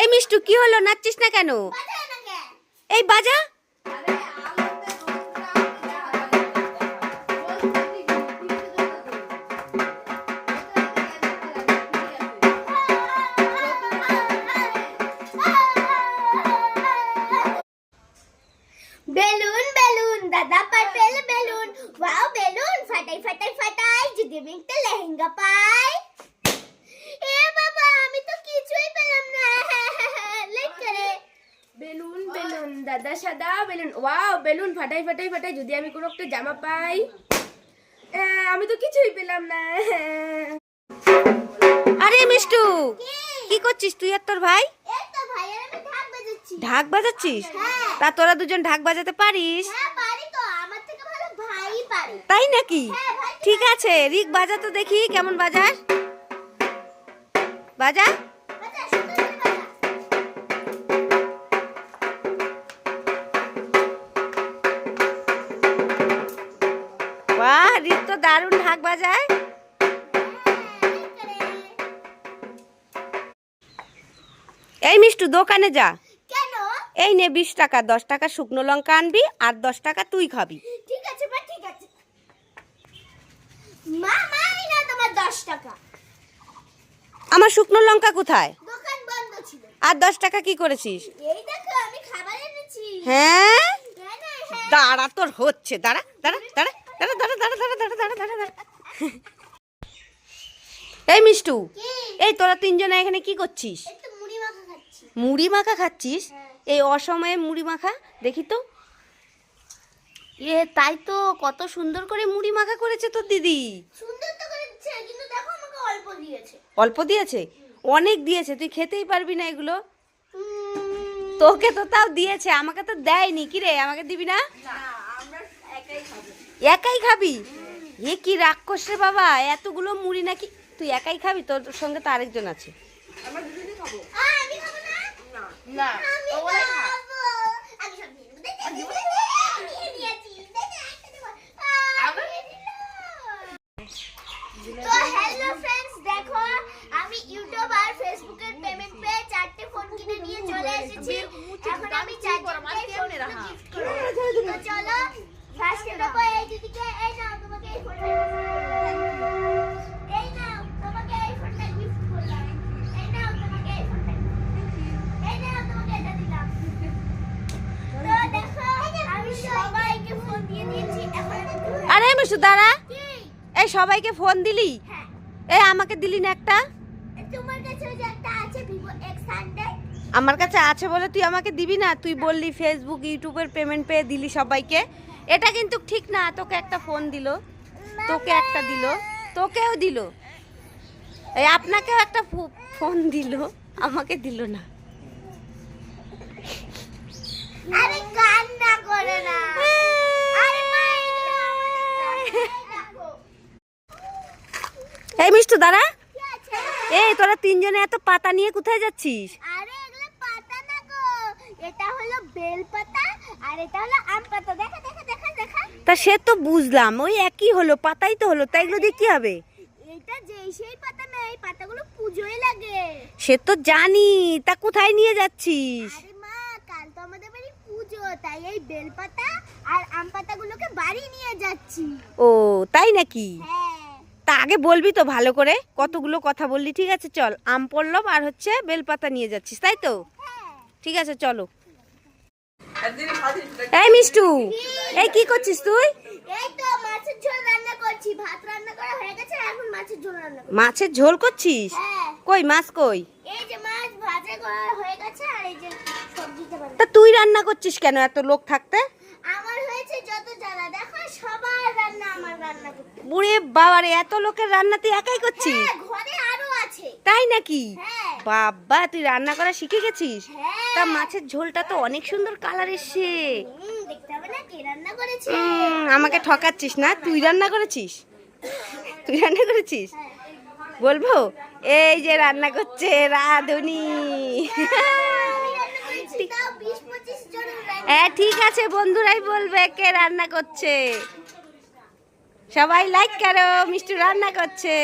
এই মিষ্টু, কি হলো? নাচছিস না কেন? এই বাজা। বেলুন বেলুন, দাদা পাটেল বেলুন। Wow, balloon. ফাটাই ফাটাই ফাটাই, যদি আমি লেহেঙ্গা পাই এ বাবা আমি তো কিছুই পেলাম না লাইক করে বেলুন বেলুন দাদা সাদা বেলুন। ওয়াও বেলুন ফাটাই ফাটাই ফাটাই যদি আমি কোনো একটা জামা পাই। আমি তো কিছুই পেলাম না। আরে মিষ্টু কি করছিস তুই আর তোর ভাই? ঢাক বাজাচ্ছিস? হ্যাঁ। তা তোরা দুজন ঢাক বাজাতে পারিস? হ্যাঁ তাই নাকি? হ্যাঁ, ঠিক আছে রিক বাজা তো দেখি কেমন বাজার? বাজা বাজা? বাহ রিক তো দারুণ ঢাক বাজায়। এই মিষ্টু দোকানে যা। এই নে বিশ টাকা দশ টাকা শুকনো লঙ্কা আনবি আর দশ টাকা তুই খাবি। ঠিক আছে মা ঠিক আছে। মা মা এই তোমার দশ টাকা। আমার শুকনো লঙ্কা কোথায়? দোকান বন্ধ ছিল। আর দশ টাকা কি করেছিস? এই দেখো আমি খাবার এনেছি। হ্যাঁ? হ্যাঁ। দাঁড়া তোর হচ্ছে। দাঁড়া দাঁড়া দাঁড়া। দাঁড়া দাঁড়া দাঁড়া দাঁড়া দাঁড়া দাঁড়া দাঁড়া দাঁড়া। এই মিষ্টু এই তোরা তিনজনে এখানে কি করছিস? মুড়ি মাখা খাচ্ছিস? হ্যাঁ। এই অসময়ে মুড়ি মাখা দেখি তো। এ তাই তো কত সুন্দর করে মুড়ি মাখা করেছে তোর দিদি। সুন্দর তো করে কিন্তু দেখো আমাকে অল্প দিয়েছে। অল্প দিয়েছে? অনেক দিয়েছে তুই খেতেই পারবি না এগুলো। তোকে তো তাও দিয়েছে আমাকে তো দেয়নি। কি রে আমাকে দিবি না? একাই খাবি। একাই খাবি? এ কি রাক্ষস রে বাবা এতগুলো মুড়ি নাকি? তুই একাই খাবি? তোর সঙ্গে তো আরেকজন আছে। আমি চলো ফার্স্ট দেখো মিশু দাঁড়া। এই সবাইকে ফোন দিলি? হ্যাঁ। এই আমাকে দিলি না একটা? কাছে আমার কাছে আছে বলে তুই আমাকে দিবি না? তুই বললি ফেসবুক ইউটিউবের পেমেন্ট পেয়ে দিলি সবাইকে। এটা কিন্তু ঠিক না তোকে একটা ফোন দিল। তোকে একটা দিল। তোকেও দিল। এই আপনাকেও একটা ফোন দিল। আমাকে দিল না। আরে কান্না করে না আরে মা এগুলো আমার কাছে। এই মিষ্টু দাঁড়া। এই তোরা তিনজনে এত পাতা নিয়ে কোথায় যাচ্ছিস? আরে এগুলো পাতা না গো। এটা হলো বেল পাতা আর এটা হলো আম পাতা। দেখা দেখা দেখা দেখা। তা সে তো বুঝলাম ওই একই হলো পাতাই তো হলো তাই এগুলো দিয়ে কি হবে? এটা যেই সেই পাতা না এই পাতাগুলো পুজোয় লাগে। সে তো জানি তা কোথায় নিয়ে যাচ্ছিস? আরে মা কাল তো আমাদের বাড়ি পুজো তাই এই বেল পাতা আর নিয়ে যাচ্ছি। ও তাই নাকি? তা আগে বলবি তো ভালো করে কতগুলো কথা বললি ঠিক আছে? চল আম পড়লম আর হচ্ছে বেলপাতা নিয়ে যাচ্ছিস তাই তো? ঠিক আছে চলো। এই মিষ্টু এই কি করছিস তুই? মাছের ঝোল করছিস? কই মাছ কই? তা তুই রান্না করছিস কেন এত লোক থাকতে? আমার হয়েছে যত জ্বালা। দেখো সবার রান্না আমার রান্না করতে। বুড়ে বাবারে এত লোকের রান্না তুই একাই করছিস? হ্যাঁ ঘরে আরও আছে। তাই নাকি? হ্যাঁ। বাবা তুই রান্না করা শিখে গেছিস? হ্যাঁ। তা মাছের ঝোলটা তো অনেক সুন্দর কালার এসছে। আমাকে ঠকাচ্ছিস না? তুই রান্না করেছিস? তুই রান্না করেছিস? বলব? এই যে রান্না করছে রাধুনি আমি রান্না করেছি তাও বিশ পঁচিশ জনের রান্না হ্যাঁ ঠিক আছে বন্ধুরাই বলবে কে রান্না করছে। সবাই লাইক করো মিষ্টি রান্না করছে।